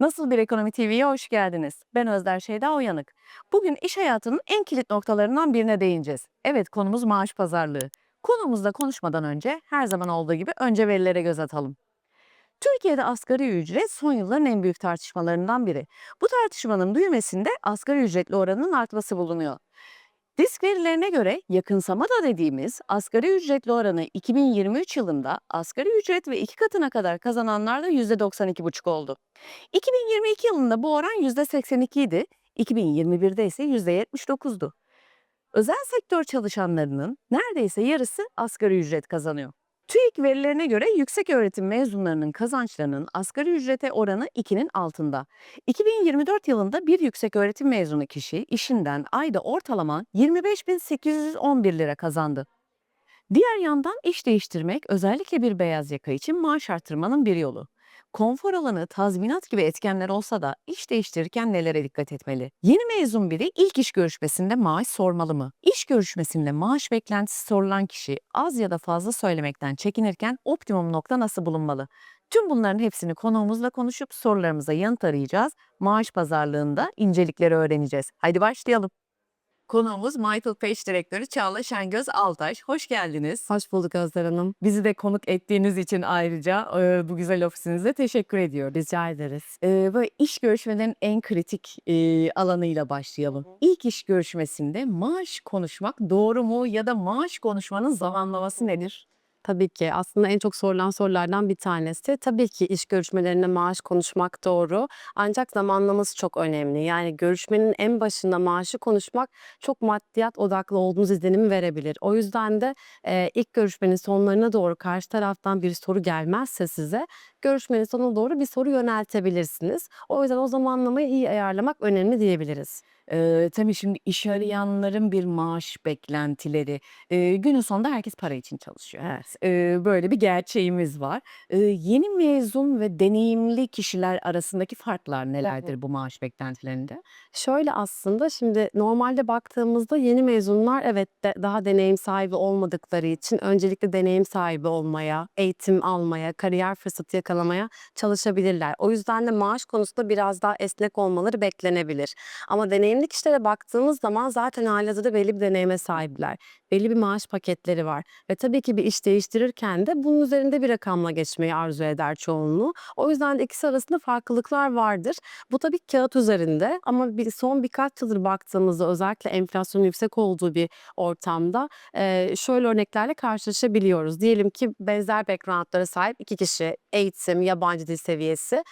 Nasıl Bir Ekonomi TV'ye hoş geldiniz. Ben Özder Şeyda Uyanık. Bugün iş hayatının en kilit noktalarından birine değineceğiz. Evet konumuz maaş pazarlığı. Konumuzda konuşmadan önce her zaman olduğu gibi önce verilere göz atalım. Türkiye'de asgari ücret son yılların en büyük tartışmalarından biri. Bu tartışmanın büyümesinde asgari ücretli oranının artması bulunuyor. Disk verilerine göre yakınsama da dediğimiz asgari ücretli oranı 2023 yılında asgari ücret ve iki katına kadar kazananlar da %92,5 oldu. 2022 yılında bu oran %82 idi, 2021'de ise %79'du. Özel sektör çalışanlarının neredeyse yarısı asgari ücret kazanıyor. TÜİK verilerine göre yüksek öğretim mezunlarının kazançlarının asgari ücrete oranı 2'nin altında. 2024 yılında bir yüksek öğretim mezunu kişi işinden ayda ortalama 25.811 lira kazandı. Diğer yandan iş değiştirmek özellikle bir beyaz yaka için maaş artırmanın bir yolu. Konfor alanı, tazminat gibi etkenler olsa da iş değiştirirken nelere dikkat etmeli? Yeni mezun biri ilk iş görüşmesinde maaş sormalı mı? İş görüşmesinde maaş beklentisi sorulan kişi az ya da fazla söylemekten çekinirken optimum nokta nasıl bulunmalı? Tüm bunların hepsini konuğumuzla konuşup sorularımıza yanıt arayacağız. Maaş pazarlığında incelikleri öğreneceğiz. Haydi başlayalım. Konuğumuz Michael Page direktörü Çağla Şengöz Altaş. Hoş geldiniz. Hoş bulduk Özler Hanım. Bizi de konuk ettiğiniz için ayrıca e, bu güzel ofisinize teşekkür ediyoruz. Rica ederiz. E, böyle iş görüşmelerinin en kritik e, alanıyla başlayalım. İlk iş görüşmesinde maaş konuşmak doğru mu ya da maaş konuşmanın zamanlaması nedir? Tabii ki aslında en çok sorulan sorulardan bir tanesi. Tabii ki iş görüşmelerinde maaş konuşmak doğru. Ancak zamanlaması çok önemli. Yani görüşmenin en başında maaşı konuşmak çok maddiyat odaklı olduğunuz izlenimi verebilir. O yüzden de e, ilk görüşmenin sonlarına doğru karşı taraftan bir soru gelmezse size görüşmenin sonuna doğru bir soru yöneltebilirsiniz. O yüzden o zamanlamayı iyi ayarlamak önemli diyebiliriz. E, tabii şimdi iş arayanların bir maaş beklentileri. E, günün sonunda herkes para için çalışıyor. Evet. E, böyle bir gerçeğimiz var. E, yeni mezun ve deneyimli kişiler arasındaki farklar nelerdir bu maaş beklentilerinde? Şöyle aslında şimdi normalde baktığımızda yeni mezunlar evet de daha deneyim sahibi olmadıkları için öncelikle deneyim sahibi olmaya, eğitim almaya, kariyer fırsatı yakalamaya çalışabilirler. O yüzden de maaş konusunda biraz daha esnek olmaları beklenebilir. Ama deneyimli kişilere baktığımız zaman zaten halihazırda belli bir deneyime sahipler. Belli bir maaş paketleri var ve tabii ki bir iş değiştirirken de bunun üzerinde bir rakamla geçmeyi arzu eder çoğunluğu. O yüzden de ikisi arasında farklılıklar vardır. Bu tabii kağıt üzerinde ama bir son birkaç yıldır baktığımızda özellikle enflasyonun yüksek olduğu bir ortamda şöyle örneklerle karşılaşabiliyoruz. Diyelim ki benzer backgroundlara sahip iki kişi eğitim, yabancı dil seviyesi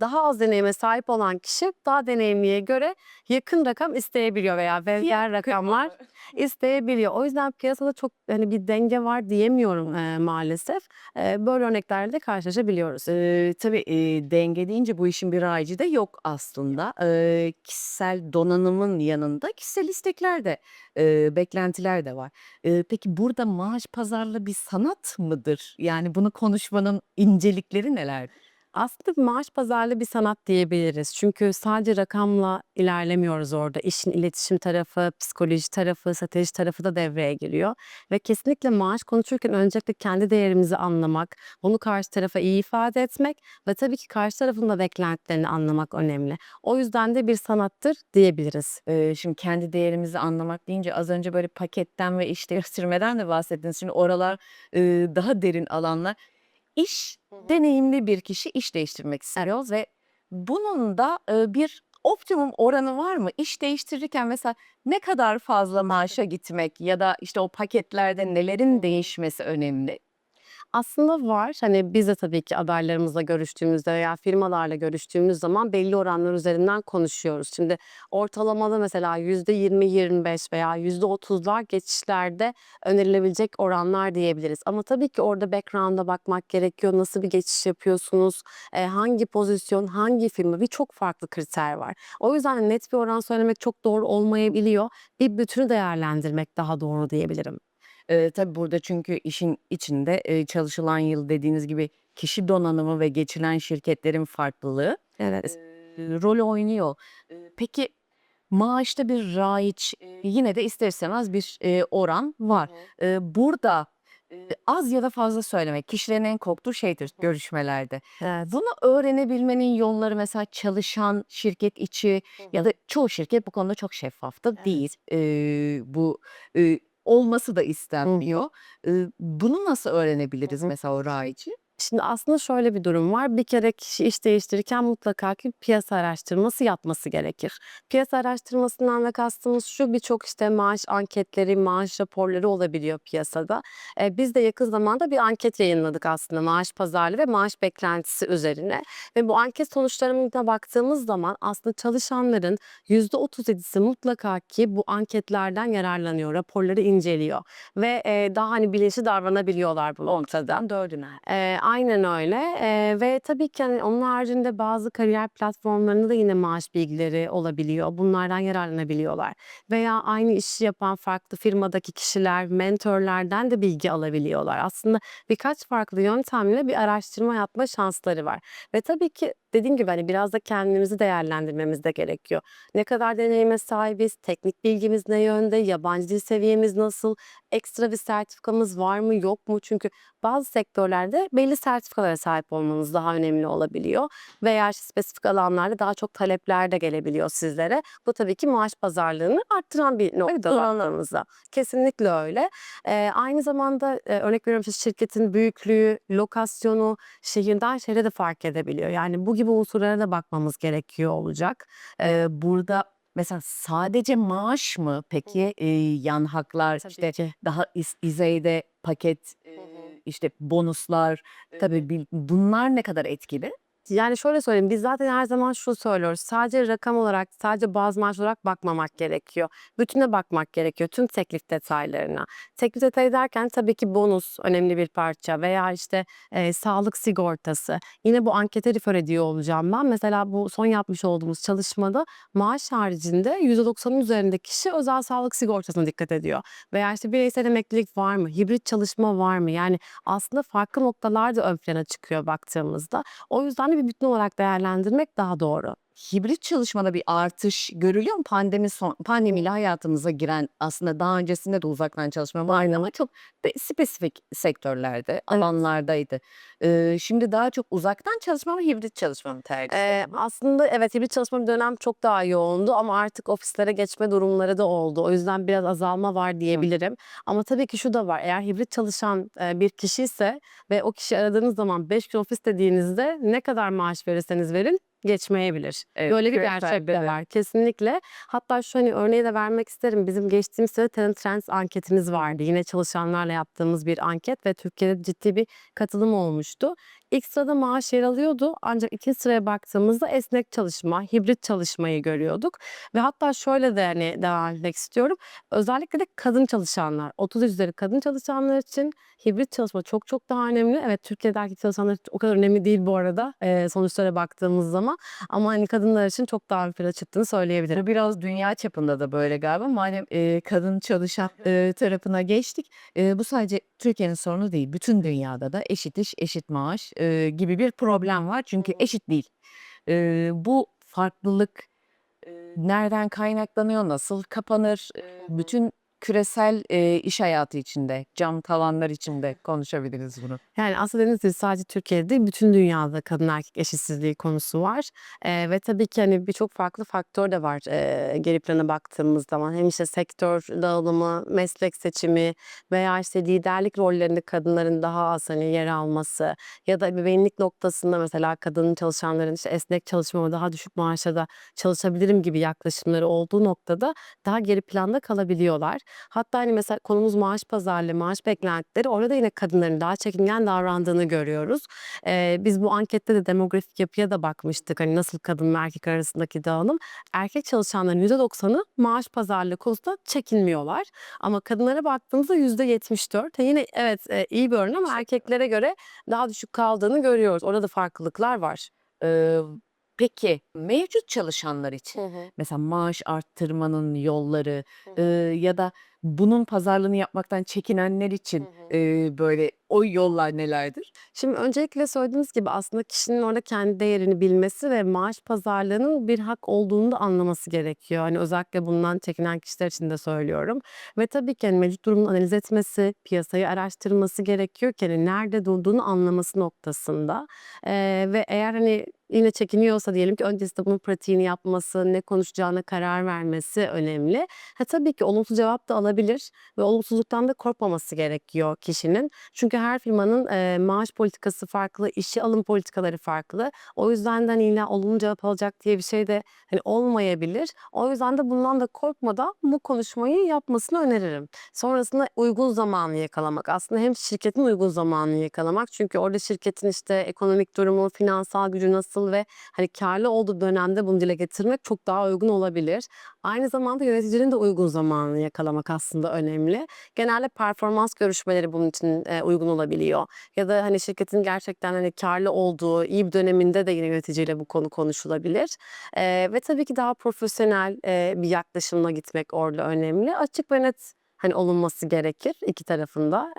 daha az deneyime sahip olan kişi daha deneyimliye göre yakın rakam isteyebiliyor veya benzer rakamlar isteyebiliyor. O yüzden piyasada çok hani bir denge var diyemiyorum eee, maalesef. Eee, böyle örneklerle karşılaşabiliyoruz. Eee, tabii, eee, denge deyince bu işin bir racı da yok aslında. Eee, kişisel donanımın yanında kişisel istekler de, eee, beklentiler de var. Eee, peki burada maaş pazarlığı bir sanat mıdır? Yani bunu konuşmanın incelikleri nelerdir? Aslında maaş pazarlığı bir sanat diyebiliriz. Çünkü sadece rakamla ilerlemiyoruz orada. İşin iletişim tarafı, psikoloji tarafı, strateji tarafı da devreye giriyor. Ve kesinlikle maaş konuşurken öncelikle kendi değerimizi anlamak, bunu karşı tarafa iyi ifade etmek ve tabii ki karşı tarafın da beklentilerini anlamak önemli. O yüzden de bir sanattır diyebiliriz. Eee, şimdi kendi değerimizi anlamak deyince az önce böyle paketten ve iş değiştirmeden de bahsettiniz. Şimdi oralar, eee, daha derin alanlar. İş, deneyimli bir kişi iş değiştirmek istiyor ve bunun da, bir optimum oranı var mı? İş değiştirirken mesela ne kadar fazla maaşa gitmek ya da, işte, o paketlerde nelerin değişmesi önemli? Aslında var. Hani biz de tabii ki adaylarımızla görüştüğümüzde veya firmalarla görüştüğümüz zaman belli oranlar üzerinden konuşuyoruz. Şimdi ortalamada mesela %20-25 veya %30'lar geçişlerde önerilebilecek oranlar diyebiliriz. Ama tabii ki orada background'a bakmak gerekiyor. Nasıl bir geçiş yapıyorsunuz? Eee, hangi pozisyon, hangi firma? Birçok farklı kriter var. O yüzden net bir oran söylemek çok doğru olmayabiliyor. Bir bütünü değerlendirmek daha doğru diyebilirim. Eee, tabii burada çünkü işin içinde, eee, çalışılan yıl dediğiniz gibi kişi donanımı ve geçilen şirketlerin farklılığı, Evet. eee, rol oynuyor. Eee, peki maaşta bir raiç, eee, yine de ister istemez bir, eee, oran var. Eee, burada, Eee, az ya da fazla söylemek kişilerin en korktuğu şeydir görüşmelerde. Evet. Bunu öğrenebilmenin yolları mesela çalışan şirket içi ya da çoğu şirket bu konuda çok şeffaf da Evet. değil. Eee, bu, eee, olması da istenmiyor. Eee, bunu nasıl öğrenebiliriz hı. mesela o rayici? Şimdi aslında şöyle bir durum var. Bir kere kişi iş değiştirirken mutlaka ki piyasa araştırması yapması gerekir. Piyasa araştırmasından da kastımız şu birçok işte maaş anketleri, maaş raporları olabiliyor piyasada. Eee, biz de yakın zamanda bir anket yayınladık aslında maaş pazarlığı ve maaş beklentisi üzerine. Ve bu anket sonuçlarına baktığımız zaman aslında çalışanların %37'si mutlaka ki bu anketlerden yararlanıyor, raporları inceliyor ve eee, daha hani bilinçli davranabiliyorlar bu noktada. dördüne. Eee, aynen öyle, eee, ve tabii ki, hani, onun haricinde bazı kariyer platformlarında da yine maaş bilgileri olabiliyor. Bunlardan yararlanabiliyorlar veya aynı işi yapan farklı firmadaki kişiler, mentörlerden de bilgi alabiliyorlar. Aslında birkaç farklı yöntemle bir araştırma yapma şansları var ve tabii ki dediğim gibi, hani, biraz da kendimizi değerlendirmemiz de gerekiyor. Ne kadar deneyime sahibiz, teknik bilgimiz ne yönde, yabancı dil seviyemiz nasıl, ekstra bir sertifikamız var mı, yok mu? Çünkü bazı sektörlerde belli sertifikalara sahip olmanız daha önemli olabiliyor veya spesifik alanlarda daha çok talepler de gelebiliyor sizlere. Bu tabii ki maaş pazarlığını arttıran bir nokta baktığımızda. Kesinlikle öyle. Eee, aynı zamanda, eee, örnek veriyorum, şirketin büyüklüğü, lokasyonu şehirden şehre de fark edebiliyor. Yani bu gibi unsurlara da bakmamız gerekiyor olacak. Eee, burada mesela sadece maaş mı peki, eee, yan haklar, Tabii işte, ki. daha is izeyde paket, eee, işte, bonuslar, tabii bil bunlar ne kadar etkili? Yani, şöyle söyleyeyim, biz zaten her zaman şunu söylüyoruz, sadece rakam olarak, sadece baz maaş olarak bakmamak gerekiyor. Bütüne bakmak gerekiyor, tüm teklif detaylarına. Teklif detayı derken tabii ki bonus önemli bir parça veya, işte, eee, sağlık sigortası. Yine bu ankete refer ediyor olacağım ben. Mesela bu son yapmış olduğumuz çalışmada maaş haricinde %90'ın üzerinde kişi özel sağlık sigortasına dikkat ediyor veya, işte, bireysel emeklilik var mı, hibrit çalışma var mı? Yani, aslında farklı noktalar da ön plana çıkıyor baktığımızda. O yüzden de bir bütün olarak değerlendirmek daha doğru. Hibrit çalışmada bir artış görülüyor mu? Pandemi son pandemiyle hayatımıza giren aslında daha öncesinde de uzaktan çalışma vardı ama çok spesifik sektörlerde, alanlardaydı. Eee, şimdi daha çok uzaktan çalışma mı, hibrit çalışma mı tercih ediliyor? aslında evet, hibrit çalışma bir dönem çok daha yoğundu ama artık ofislere geçme durumları da oldu. O yüzden biraz azalma var diyebilirim. Ama tabii ki şu da var, eğer hibrit çalışan, bir kişiyse ve o kişiyi aradığınız zaman 5 gün ofis dediğinizde ne kadar maaş verirseniz verin geçmeyebilir. Evet, Böyle bir gerçek de var kesinlikle. Hatta şu, hani, örneği de vermek isterim. Bizim geçtiğimiz sene Talent Trends anketimiz vardı. Yine çalışanlarla yaptığımız bir anket ve Türkiye'de ciddi bir katılım olmuştu. İlk sırada maaş yer alıyordu ancak 2'nci sıraya baktığımızda esnek çalışma, hibrit çalışmayı görüyorduk ve hatta şöyle de, hani, devam etmek istiyorum. Özellikle de kadın çalışanlar, 30 yaş üzeri kadın çalışanlar için hibrit çalışma çok çok daha önemli. Evet, Türkiye'de erkek çalışanlar o kadar önemli değil bu arada, eee, sonuçlara baktığımız zaman ama, hani, kadınlar için çok daha ön plana çıktığını söyleyebilirim. Bu biraz dünya çapında da böyle galiba. Madem, eee, kadın çalışan, eee, tarafına geçtik, eee, bu sadece Türkiye'nin sorunu değil. Bütün dünyada da eşit iş, eşit maaş, eee, gibi bir problem var. Çünkü eşit değil. Eee, bu farklılık, nereden kaynaklanıyor, nasıl kapanır? Bütün küresel, eee, iş hayatı içinde, cam tavanlar içinde konuşabiliriz bunu. Yani, aslında dediğiniz sadece Türkiye'de değil, bütün dünyada kadın erkek eşitsizliği konusu var, eee, ve tabii ki, hani, birçok farklı faktör de var, eee, geri plana baktığımız zaman. Hem, işte, sektör dağılımı, meslek seçimi veya, işte, liderlik rollerinde kadınların daha az, hani, yer alması ya da ebeveynlik noktasında mesela kadın çalışanların, işte, esnek çalışma ve daha düşük maaşa da çalışabilirim gibi yaklaşımları olduğu noktada daha geri planda kalabiliyorlar. Hatta, hani, mesela konumuz maaş pazarlığı, maaş beklentileri orada yine kadınların daha çekingen davrandığını görüyoruz. Eee, biz bu ankette de demografik yapıya da bakmıştık. Hani, nasıl kadın ve erkek arasındaki dağılım. Erkek çalışanların %90'ı maaş pazarlığı konusunda çekinmiyorlar ama kadınlara baktığımızda %74. E, yine evet, eee, iyi bir oran ama erkeklere göre daha düşük kaldığını görüyoruz. Orada da farklılıklar var. Eee, Peki mevcut çalışanlar için mesela maaş arttırmanın yolları eee, ya da bunun pazarlığını yapmaktan çekinenler için eee, böyle o yollar nelerdir? Şimdi öncelikle söylediğiniz gibi aslında kişinin orada kendi değerini bilmesi ve maaş pazarlığının bir hak olduğunu da anlaması gerekiyor. Hani özellikle bundan çekinen kişiler için de söylüyorum. Ve tabii ki hani mevcut durumunu analiz etmesi, piyasayı araştırması gerekiyor ki hani nerede durduğunu anlaması noktasında. Eee, ve eğer hani yine çekiniyorsa diyelim ki öncesinde bunun pratiğini yapması, ne konuşacağına karar vermesi önemli. Ha, tabii ki olumsuz cevap da alabilir ve olumsuzluktan da korkmaması gerekiyor kişinin. Çünkü her firmanın eee, maaş politikası farklı, işe alım politikaları farklı. O yüzden de hani illa olumlu cevap alacak diye bir şey de hani olmayabilir. O yüzden de bundan da korkmadan bu konuşmayı yapmasını öneririm. Sonrasında uygun zamanı yakalamak. Aslında hem şirketin uygun zamanını yakalamak. Çünkü orada şirketin işte ekonomik durumu, finansal gücü nasıl ve hani karlı olduğu dönemde bunu dile getirmek çok daha uygun olabilir. Aynı zamanda yöneticinin de uygun zamanını yakalamak aslında önemli. Genelde performans görüşmeleri bunun için e, uygun olabiliyor. Ya da hani şirketin gerçekten hani karlı olduğu iyi bir döneminde de yine yöneticiyle bu konu konuşulabilir. Eee, ve tabii ki daha profesyonel eee, bir yaklaşımla gitmek orada önemli. Açık ve net hani olunması gerekir iki tarafında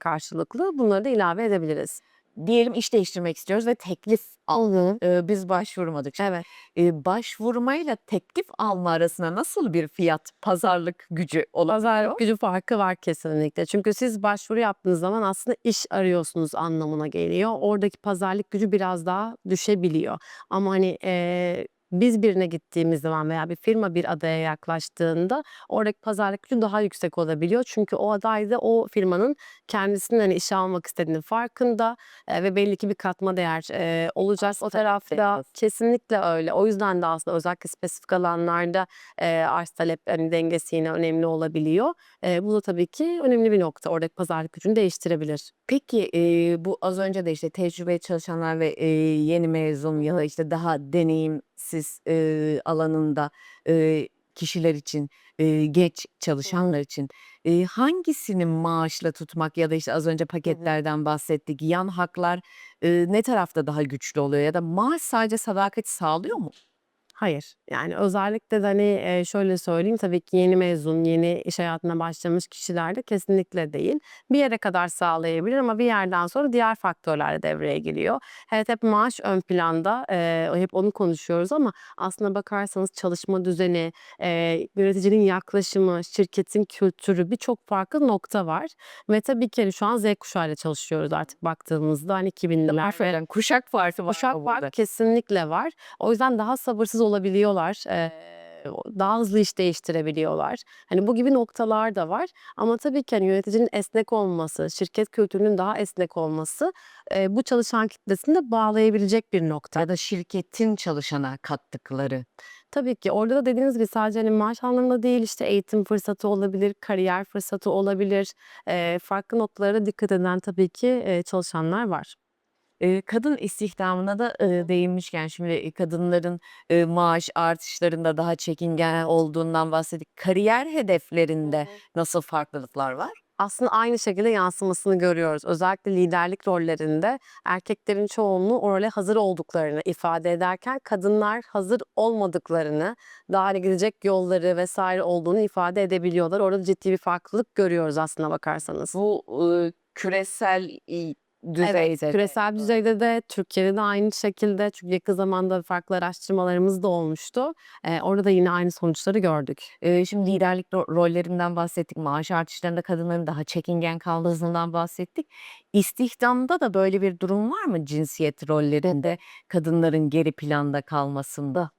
karşılıklı. Bunları da ilave edebiliriz. Diyelim iş değiştirmek istiyoruz ve teklif al. Eee, biz başvurmadık. Evet. Eee, başvurmayla teklif alma arasında nasıl bir fiyat, pazarlık gücü olabiliyor? Pazarlık gücü farkı var kesinlikle. Çünkü siz başvuru yaptığınız zaman aslında iş arıyorsunuz anlamına geliyor. Oradaki pazarlık gücü biraz daha düşebiliyor. Ama hani eee, biz birine gittiğimiz zaman veya bir firma bir adaya yaklaştığında oradaki pazarlık gücü daha yüksek olabiliyor. Çünkü o aday da o firmanın kendisinin hani işe almak istediğinin farkında eee, ve belli ki bir katma değer eee, olacak. O tarafta evet. kesinlikle öyle. O yüzden de aslında özellikle spesifik alanlarda eee, arz talep hani dengesi yine önemli olabiliyor. Eee, bu da tabii ki önemli bir nokta. Oradaki pazarlık gücünü değiştirebilir. Peki eee, bu az önce de işte tecrübeli çalışanlar ve eee, yeni mezun ya da işte daha deneyimsiz eee, alanında eee, kişiler için, eee, genç çalışanlar için eee, hangisini maaşla tutmak ya da işte az önce paketlerden bahsettik. Yan haklar eee, ne tarafta daha güçlü oluyor ya da maaş sadece sadakati sağlıyor mu? Hayır. Yani özellikle de hani eee, şöyle söyleyeyim tabii ki yeni mezun, yeni iş hayatına başlamış kişilerde kesinlikle değil. Bir yere kadar sağlayabilir ama bir yerden sonra diğer faktörler de devreye giriyor. Evet hep maaş ön planda, eee, hep onu konuşuyoruz ama aslına bakarsanız çalışma düzeni, eee, yöneticinin yaklaşımı, şirketin kültürü birçok farklı nokta var. Ve tabii ki hani şu an Z kuşağıyla çalışıyoruz artık baktığımızda hani 2000'ler. Aferin. Kuşak farkı var Kuşak farkı kesinlikle var. O yüzden daha sabırsız olabiliyorlar. Eee, daha hızlı iş değiştirebiliyorlar. Hani bu gibi noktalar da var. Ama tabii ki hani yöneticinin esnek olması, şirket kültürünün daha esnek olması eee, bu çalışan kitlesini de bağlayabilecek bir nokta. Ya da şirketin çalışana kattıkları. Tabii ki orada da dediğiniz gibi sadece hani maaş anlamında değil işte eğitim fırsatı olabilir, kariyer fırsatı olabilir. Eee, farklı noktalara dikkat eden tabii ki eee, çalışanlar var. Eee, kadın istihdamına da değinmişken şimdi kadınların maaş artışlarında daha çekingen olduğundan bahsettik. Kariyer hedeflerinde nasıl farklılıklar var? Aslında aynı şekilde yansımasını görüyoruz. Özellikle liderlik rollerinde erkeklerin çoğunluğu o role hazır olduklarını ifade ederken kadınlar hazır olmadıklarını, daha hani gidecek yolları vesaire olduğunu ifade edebiliyorlar. Orada ciddi bir farklılık görüyoruz aslına bakarsanız. Bu küresel düzeyde Evet, küresel düzeyde de Türkiye'de de aynı şekilde çünkü yakın zamanda farklı araştırmalarımız da olmuştu. Eee, orada da yine aynı sonuçları gördük. Eee, şimdi liderlik ro rollerinden bahsettik. Maaş artışlarında kadınların daha çekingen kaldığından bahsettik. İstihdamda da böyle bir durum var mı cinsiyet rollerinde kadınların geri planda kalmasında?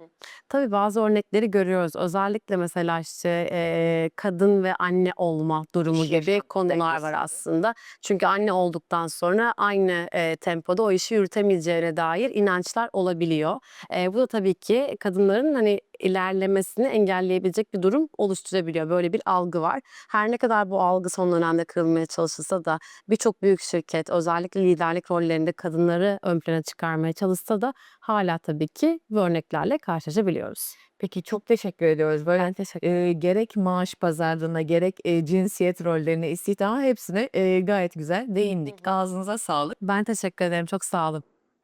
Tabii bazı örnekleri görüyoruz. Özellikle mesela işte eee, kadın ve anne olma durumu gibi konular var aslında. Çünkü anne olduktan sonra aynı eee, tempoda o işi yürütemeyeceğine dair inançlar olabiliyor. Eee, bu da tabii ki kadınların hani ilerlemesini engelleyebilecek bir durum oluşturabiliyor. Böyle bir algı var. Her ne kadar bu algı son dönemde kırılmaya çalışılsa da birçok büyük şirket özellikle liderlik rollerinde kadınları ön plana çıkarmaya çalışsa da hala tabii ki bu örneklerle karşılaşabiliyoruz. Peki çok teşekkür ediyoruz. Böyle Ben teşekkür eee, gerek maaş pazarlığına gerek eee, cinsiyet rollerine, istihdama hepsine eee, gayet güzel değindik. Ağzınıza sağlık. Ben teşekkür ederim. Çok sağ olun.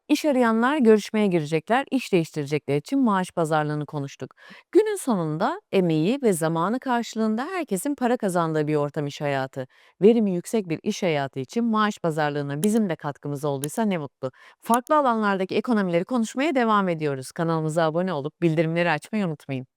İş arayanlar görüşmeye girecekler, iş değiştirecekler için maaş pazarlığını konuştuk. Günün sonunda emeği ve zamanı karşılığında herkesin para kazandığı bir ortam iş hayatı. Verimi yüksek bir iş hayatı için maaş pazarlığına bizim de katkımız olduysa ne mutlu. Farklı alanlardaki ekonomileri konuşmaya devam ediyoruz. Kanalımıza abone olup bildirimleri açmayı unutmayın.